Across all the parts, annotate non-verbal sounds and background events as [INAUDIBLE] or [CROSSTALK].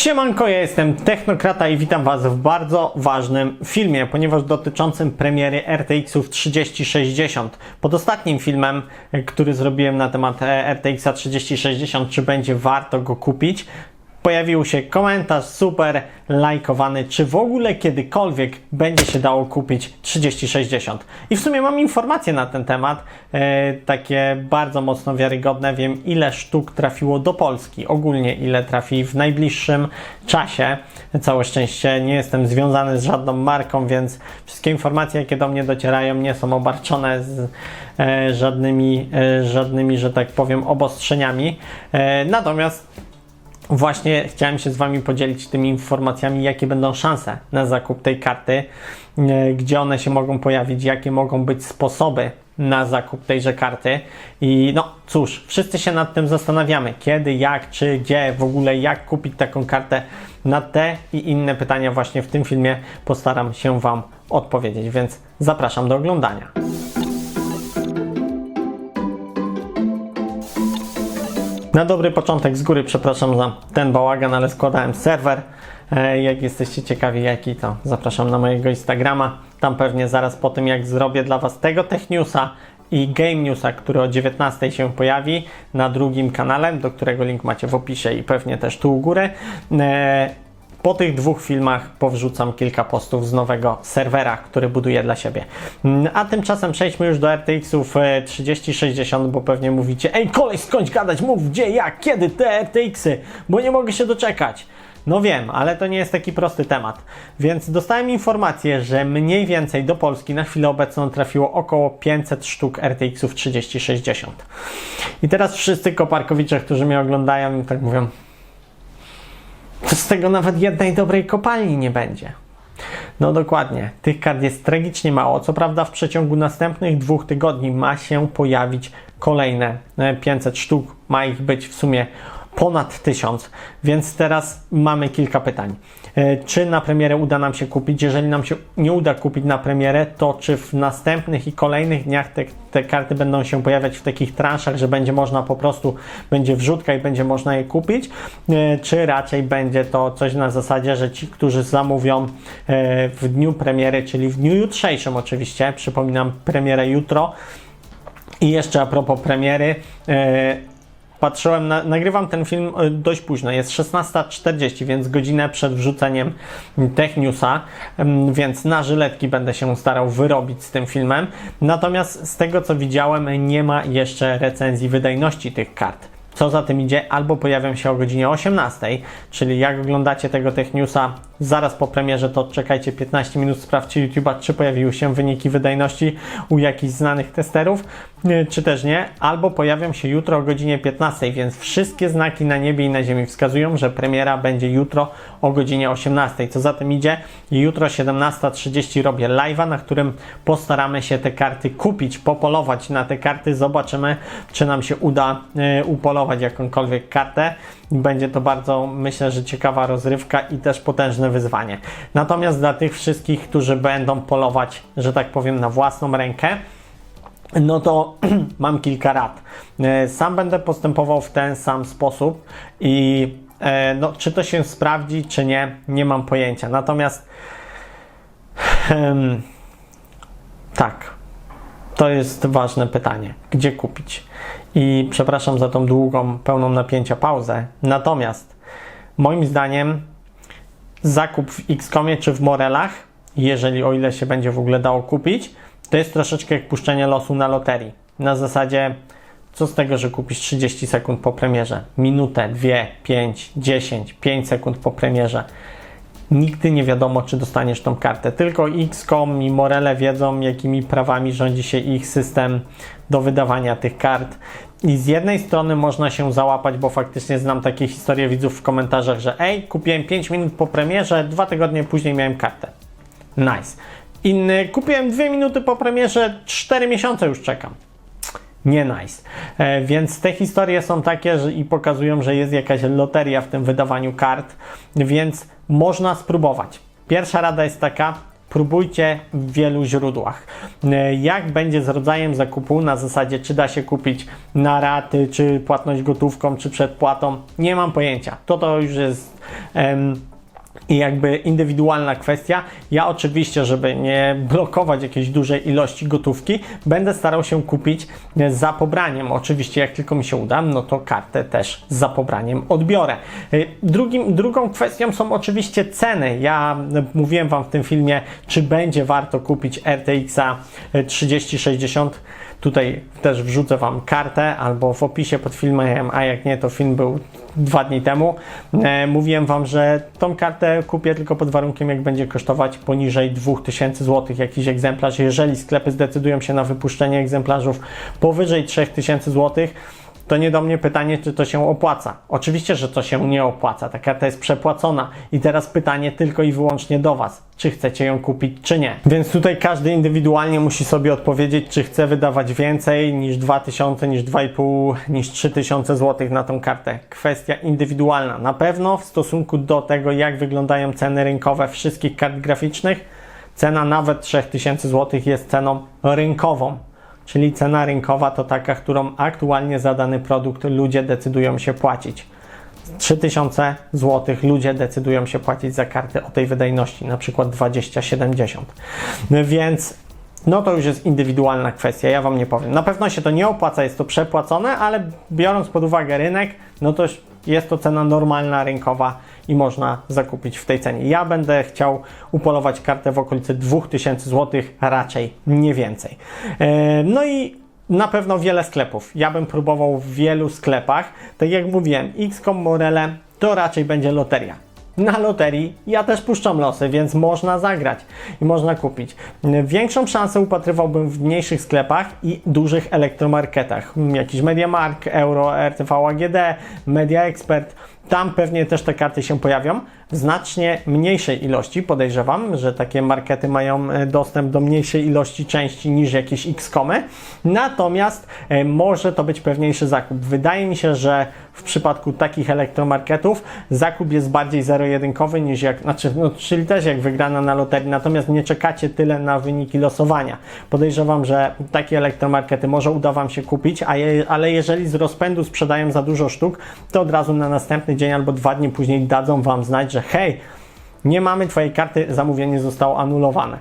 Siemanko, ja jestem Technokrata i witam Was w bardzo ważnym filmie, ponieważ dotyczącym premiery RTX-ów 3060. Pod ostatnim filmem, który zrobiłem na temat e, RTX-a 3060, czy będzie warto go kupić, pojawił się komentarz super lajkowany, czy w ogóle kiedykolwiek będzie się dało kupić 3060. I w sumie mam informacje na ten temat, e, takie bardzo mocno wiarygodne. Wiem, ile sztuk trafiło do Polski, ogólnie ile trafi w najbliższym czasie. Całe szczęście nie jestem związany z żadną marką, więc wszystkie informacje, jakie do mnie docierają, nie są obarczone z e, żadnymi, e, żadnymi, że tak powiem, obostrzeniami. Natomiast Właśnie chciałem się z Wami podzielić tymi informacjami, jakie będą szanse na zakup tej karty, e, gdzie one się mogą pojawić, jakie mogą być sposoby na zakup tejże karty. I no cóż, wszyscy się nad tym zastanawiamy, kiedy, jak, czy, gdzie, w ogóle jak kupić taką kartę. Na te i inne pytania właśnie w tym filmie postaram się Wam odpowiedzieć, więc zapraszam do oglądania. Na dobry początek z góry przepraszam za ten bałagan, ale składałem serwer. E, Jak jesteście ciekawi jaki, to zapraszam na mojego Instagrama. Tam pewnie zaraz po tym jak zrobię dla Was tego Tech Newsa i Game Newsa, który o 19 się pojawi na drugim kanale, do którego link macie w opisie i pewnie też tu u góry. E, po tych dwóch filmach powrzucam kilka postów z nowego serwera, który buduję dla siebie. Mm, A tymczasem przejdźmy już do RTX-ów e, 3060, bo pewnie mówicie, ej koleś skończ gadać, mów gdzie, jak, kiedy te RTX-y, bo nie mogę się doczekać. No wiem, ale to nie jest taki prosty temat. Więc dostałem informację, że mniej więcej do Polski na chwilę obecną trafiło około 500 sztuk RTX-ów 3060. I teraz wszyscy koparkowicze, którzy mnie oglądają, tak mówią, z tego nawet jednej dobrej kopalni nie będzie. No dokładnie, tych kart jest tragicznie mało. Co prawda, w przeciągu następnych dwóch tygodni ma się pojawić kolejne e, 500 sztuk. Ma ich być w sumie ponad 1000, więc teraz mamy kilka pytań. E, Czy na premierę uda nam się kupić? Jeżeli nam się nie uda kupić na premierę, to czy w następnych i kolejnych dniach te, te karty będą się pojawiać w takich transzach, że będzie można po prostu, będzie wrzutka i będzie można je kupić? E, Czy raczej będzie to coś na zasadzie, że ci, którzy zamówią e, w dniu premiery, czyli w dniu jutrzejszym oczywiście, przypominam premierę jutro, i jeszcze a propos premiery, patrzyłem, na, nagrywam ten film e, dość późno, jest 16.40, więc godzinę przed wrzuceniem Tech Newsa, więc na żyletki będę się starał wyrobić z tym filmem. Natomiast z tego co widziałem, nie ma jeszcze recenzji wydajności tych kart. Co za tym idzie, albo pojawią się o godzinie 18, czyli jak oglądacie tego Tech Newsa zaraz po premierze, to czekajcie 15 minut, sprawdźcie YouTube'a, czy pojawiły się wyniki wydajności u jakichś znanych testerów, czy też nie, albo pojawią się jutro o godzinie 15, więc wszystkie znaki na niebie i na ziemi wskazują, że premiera będzie jutro o godzinie 18. Co za tym idzie, jutro 17.30 robię live'a, na którym postaramy się te karty kupić, popolować na te karty, zobaczymy, czy nam się uda e, upolować jakąkolwiek kartę. Będzie to bardzo, myślę, że ciekawa rozrywka i też potężne wyzwanie. Natomiast dla tych wszystkich, którzy będą polować, że tak powiem, na własną rękę, no to [CLEARS THROAT] mam kilka rad. E, Sam będę postępował w ten sam sposób i e, no, czy to się sprawdzi, czy nie, nie mam pojęcia. Natomiast tak, to jest ważne pytanie. Gdzie kupić? I przepraszam za tą długą, pełną napięcia pauzę. Natomiast moim zdaniem zakup w Xcomie czy w Morelach, jeżeli o ile się będzie w ogóle dało kupić, to jest troszeczkę jak puszczenie losu na loterii. Na zasadzie, co z tego, że kupisz 30 sekund po premierze? Minutę, dwie, pięć, dziesięć, pięć sekund po premierze. Nigdy nie wiadomo, czy dostaniesz tą kartę. Tylko XCOM i Morele wiedzą, jakimi prawami rządzi się ich system do wydawania tych kart. I z jednej strony można się załapać, bo faktycznie znam takie historie widzów w komentarzach, że ej, kupiłem 5 minut po premierze, dwa tygodnie później miałem kartę. Nice. Inny, kupiłem 2 minuty po premierze, 4 miesiące już czekam. Nie nice. E, więc te historie są takie że i pokazują, że jest jakaś loteria w tym wydawaniu kart, więc można spróbować. Pierwsza rada jest taka, próbujcie w wielu źródłach. E, Jak będzie z rodzajem zakupu na zasadzie, czy da się kupić na raty, czy płatność gotówką, czy przedpłatą, nie mam pojęcia. To to już jest. em, i jakby indywidualna kwestia. Ja oczywiście, żeby nie blokować jakiejś dużej ilości gotówki, będę starał się kupić za pobraniem. Oczywiście, jak tylko mi się uda, no to kartę też za pobraniem odbiorę. Y, Drugim, drugą kwestią są oczywiście ceny. Ja mówiłem Wam w tym filmie, czy będzie warto kupić RTX-a 3060. Tutaj też wrzucę Wam kartę albo w opisie pod filmem, a jak nie, to film był dwa dni temu. E, mówiłem Wam, że tą kartę kupię tylko pod warunkiem, jak będzie kosztować poniżej 2000 zł jakiś egzemplarz. Jeżeli sklepy zdecydują się na wypuszczenie egzemplarzów powyżej 3000 zł, to nie do mnie pytanie, czy to się opłaca. Oczywiście, że to się nie opłaca. Ta karta jest przepłacona. I teraz pytanie tylko i wyłącznie do Was. Czy chcecie ją kupić, czy nie. Więc tutaj każdy indywidualnie musi sobie odpowiedzieć, czy chce wydawać więcej niż 2000, niż 2,5, niż 3000 zł na tą kartę. Kwestia indywidualna. Na pewno w stosunku do tego, jak wyglądają ceny rynkowe wszystkich kart graficznych, cena nawet 3000 zł jest ceną rynkową. Czyli cena rynkowa to taka, którą aktualnie za dany produkt ludzie decydują się płacić. 3000 zł ludzie decydują się płacić za karty o tej wydajności, na przykład 2070. Więc no to już jest indywidualna kwestia, ja Wam nie powiem. Na pewno się to nie opłaca, jest to przepłacone, ale biorąc pod uwagę rynek, no to jest to cena normalna, rynkowa i można zakupić w tej cenie. Ja będę chciał upolować kartę w okolicy 2000 zł, raczej nie więcej. E, No i na pewno wiele sklepów. Ja bym próbował w wielu sklepach. Tak jak mówiłem, XCOM Morele to raczej będzie loteria. Na loterii ja też puszczam losy, więc można zagrać i można kupić. Większą szansę upatrywałbym w mniejszych sklepach i dużych elektromarketach. Jakiś MediaMark, Euro, RTV AGD, Media Expert. Tam pewnie też te karty się pojawią znacznie mniejszej ilości. Podejrzewam, że takie markety mają e, dostęp do mniejszej ilości części niż jakieś X-komy. Natomiast e, może to być pewniejszy zakup. Wydaje mi się, że w przypadku takich elektromarketów zakup jest bardziej zero-jedynkowy niż jak, znaczy, no, czyli też jak wygrana na loterii, natomiast nie czekacie tyle na wyniki losowania. Podejrzewam, że takie elektromarkety może uda Wam się kupić, a je, ale jeżeli z rozpędu sprzedają za dużo sztuk, to od razu na następny dzień albo dwa dni później dadzą Wam znać, że hej, nie mamy Twojej karty, zamówienie zostało anulowane.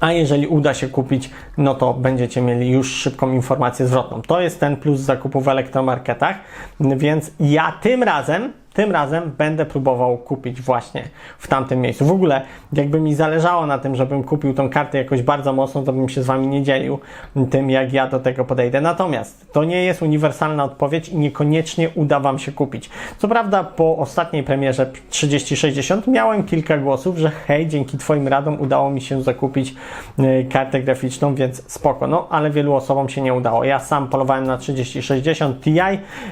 A jeżeli uda się kupić, no to będziecie mieli już szybką informację zwrotną. To jest ten plus zakupu w elektromarketach, więc ja tym razem, tym razem będę próbował kupić właśnie w tamtym miejscu. W ogóle, jakby mi zależało na tym, żebym kupił tą kartę jakoś bardzo mocno, to bym się z Wami nie dzielił tym, jak ja do tego podejdę. Natomiast to nie jest uniwersalna odpowiedź i niekoniecznie uda Wam się kupić. Co prawda, po ostatniej premierze 3060 miałem kilka głosów, że hej, dzięki Twoim radom udało mi się zakupić y, kartę graficzną, więc spoko. No, ale wielu osobom się nie udało. Ja sam polowałem na 3060 Ti,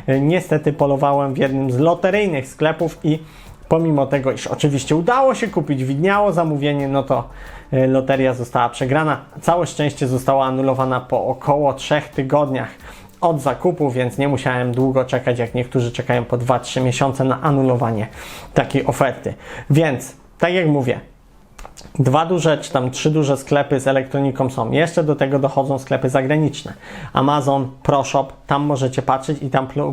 y, niestety polowałem w jednym z loteryjnych sklepów i pomimo tego, iż oczywiście udało się kupić, widniało zamówienie, no to y, loteria została przegrana. Całe szczęście została anulowana po około 3 tygodniach od zakupu, więc nie musiałem długo czekać, jak niektórzy czekają po 2-3 miesiące na anulowanie takiej oferty. Więc, tak jak mówię, Dwa duże, czy tam trzy duże sklepy z elektroniką są. Jeszcze do tego dochodzą sklepy zagraniczne. Amazon, ProShop, tam możecie patrzeć i tam pl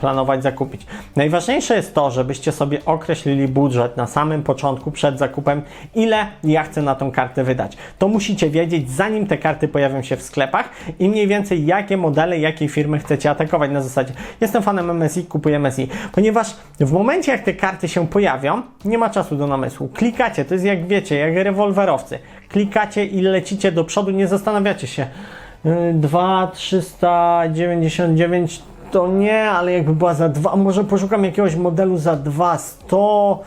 planować zakupić. Najważniejsze jest to, żebyście sobie określili budżet na samym początku, przed zakupem, ile ja chcę na tą kartę wydać. To musicie wiedzieć, zanim te karty pojawią się w sklepach i mniej więcej jakie modele, jakiej firmy chcecie atakować. Na zasadzie, jestem fanem MSI, kupuję MSI. Ponieważ w momencie, jak te karty się pojawią, nie ma czasu do namysłu. Klikacie, to jest jak wiecie, jak rewolwerowcy. Klikacie i lecicie do przodu, nie zastanawiacie się. Yy, 2, 399 to nie, ale jakby była za 2, może poszukam jakiegoś modelu za 2, 100,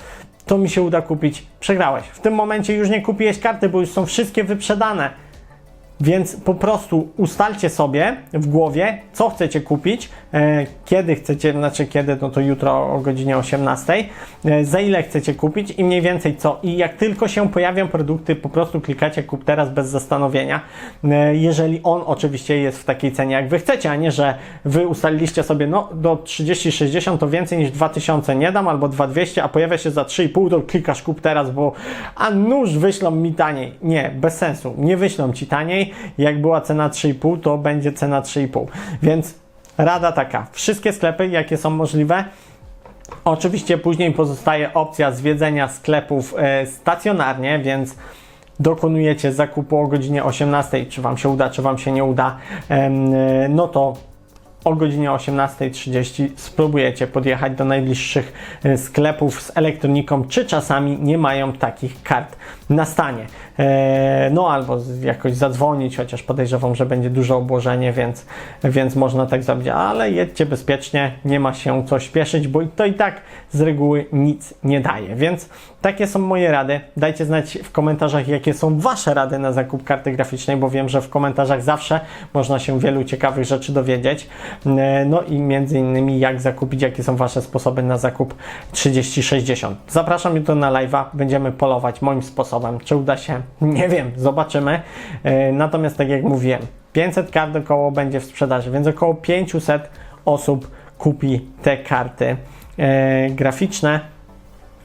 to mi się uda kupić. Przegrałeś. W tym momencie już nie kupiłeś karty, bo już są wszystkie wyprzedane. Więc po prostu ustalcie sobie w głowie, co chcecie kupić, kiedy chcecie, znaczy kiedy, no to jutro o godzinie 18, e, za ile chcecie kupić i mniej więcej co. I jak tylko się pojawią produkty, po prostu klikacie kup teraz bez zastanowienia, e, jeżeli on oczywiście jest w takiej cenie, jak wy chcecie, a nie, że wy ustaliliście sobie, no do 30-60 to więcej niż 2000 nie dam, albo 2200, a pojawia się za 3,5, to klikasz kup teraz, bo a nóż wyślą mi taniej. Nie, bez sensu. Nie wyślą ci taniej. Jak była cena 3,5, to będzie cena 3,5. Więc rada taka. Wszystkie sklepy, jakie są możliwe, Oczywiście później pozostaje opcja zwiedzenia sklepów e, stacjonarnie, więc dokonujecie zakupu o godzinie 18, czy Wam się uda, czy Wam się nie uda, e, no to o godzinie 18.30 spróbujecie podjechać do najbliższych e, sklepów z elektroniką, czy czasami nie mają takich kart na stanie. E, No albo jakoś zadzwonić, chociaż podejrzewam, że będzie duże obłożenie, więc, więc można tak zrobić, ale jedźcie bezpiecznie, nie ma się co śpieszyć, bo to i tak z reguły nic nie daje. Więc takie są moje rady. Dajcie znać w komentarzach, jakie są Wasze rady na zakup karty graficznej, bo wiem, że w komentarzach zawsze można się wielu ciekawych rzeczy dowiedzieć. E, No i między innymi jak zakupić, jakie są Wasze sposoby na zakup 3060. Zapraszam jutro na live'a, będziemy polować moim sposobem. Czy uda się? Nie wiem, zobaczymy. E, Natomiast tak jak mówiłem, 500 kart około będzie w sprzedaży, więc około 500 osób kupi te karty e, graficzne.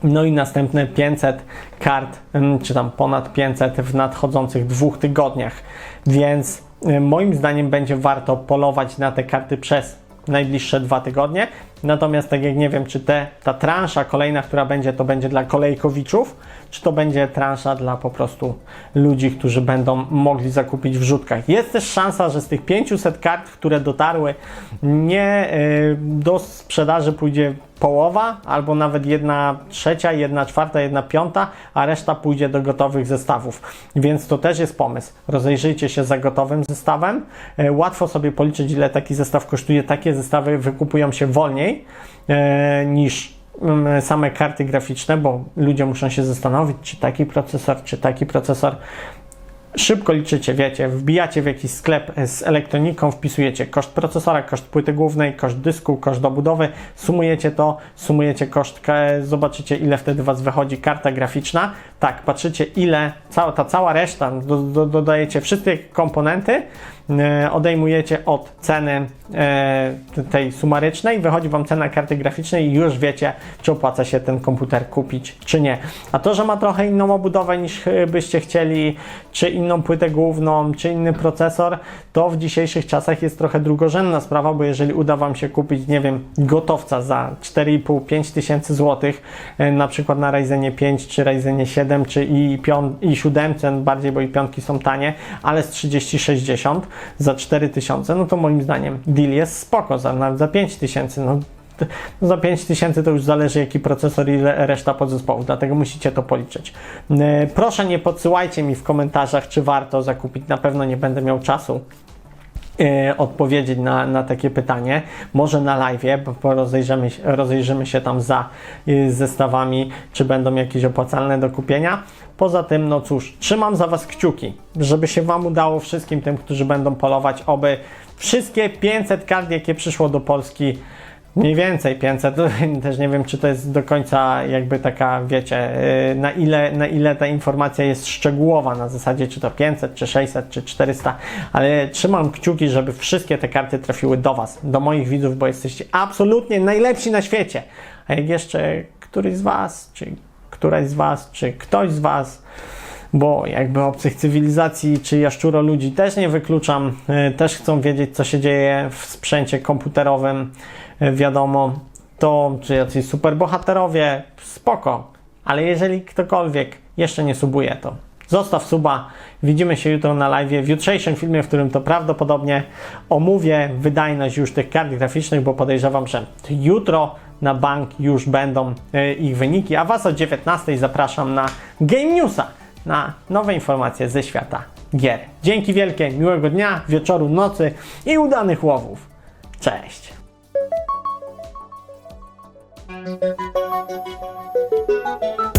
No i następne 500 kart, ym, czy tam ponad 500 w nadchodzących dwóch tygodniach. Więc y, moim zdaniem będzie warto polować na te karty przez najbliższe dwa tygodnie. Natomiast tak jak nie wiem, czy te, ta transza kolejna, która będzie, to będzie dla kolejkowiczów, czy to będzie transza dla po prostu ludzi, którzy będą mogli zakupić w rzutkach. Jest też szansa, że z tych 500 kart, które dotarły, nie y, do sprzedaży pójdzie połowa, albo nawet jedna trzecia, jedna czwarta, jedna piąta, a reszta pójdzie do gotowych zestawów. Więc to też jest pomysł. Rozejrzyjcie się za gotowym zestawem. E, Łatwo sobie policzyć, ile taki zestaw kosztuje. Takie zestawy wykupują się wolniej e, niż mm, same karty graficzne, bo ludzie muszą się zastanowić, czy taki procesor, czy taki procesor. Szybko liczycie, wiecie, wbijacie w jakiś sklep z elektroniką, wpisujecie koszt procesora, koszt płyty głównej, koszt dysku, koszt dobudowy, sumujecie to, sumujecie koszt, zobaczycie ile wtedy Was wychodzi karta graficzna. Tak, patrzycie ile, cała, ta cała reszta, do, do, dodajecie wszystkie komponenty, odejmujecie od ceny e, tej sumarycznej, wychodzi Wam cena karty graficznej i już wiecie, czy opłaca się ten komputer kupić, czy nie. A to, że ma trochę inną obudowę niż e, byście chcieli, czy inną płytę główną, czy inny procesor, to w dzisiejszych czasach jest trochę drugorzędna sprawa, bo jeżeli uda Wam się kupić, nie wiem, gotowca za 4,5-5 tysięcy złotych, e, na przykład na Ryzenie 5 czy Ryzenie 7 czy i, pią- i 7, bardziej, bo i piątki są tanie, ale z 3060 za 4000, no to moim zdaniem deal jest spoko, za, nawet za 5000, no no za 5000 to już zależy jaki procesor i reszta podzespołów, dlatego musicie to policzyć. E, Proszę nie podsyłajcie mi w komentarzach, czy warto zakupić, na pewno nie będę miał czasu odpowiedzieć na, na takie pytanie. Może na live, bo- rozejrzymy, rozejrzymy się tam za y, zestawami, czy będą jakieś opłacalne do kupienia. Poza tym, no cóż, trzymam za Was kciuki, żeby się Wam udało wszystkim tym, którzy będą polować, oby wszystkie 500 kart, jakie przyszło do Polski, Mniej więcej 500, to [LAUGHS] też nie wiem, czy to jest do końca jakby taka, wiecie, yy, na ile, na ile ta informacja jest szczegółowa, na zasadzie czy to 500, czy 600, czy 400, ale trzymam kciuki, żeby wszystkie te karty trafiły do Was, do moich widzów, bo jesteście absolutnie najlepsi na świecie. A jak jeszcze któryś z Was, czy któraś z Was, czy ktoś z Was bo jakby obcych cywilizacji czy jaszczuro ludzi też nie wykluczam, e, też chcą wiedzieć, co się dzieje w sprzęcie komputerowym, e, wiadomo, to czy jacyś superbohaterowie, spoko, ale jeżeli ktokolwiek jeszcze nie subuje, to zostaw suba, widzimy się jutro na live, w jutrzejszym filmie, w którym to prawdopodobnie omówię wydajność już tych kart graficznych, bo podejrzewam, że jutro na bank już będą e, ich wyniki, a Was o 19 zapraszam na Game Newsa, na nowe informacje ze świata gier. Dzięki wielkie, miłego dnia, wieczoru, nocy i udanych łowów. Cześć! Thank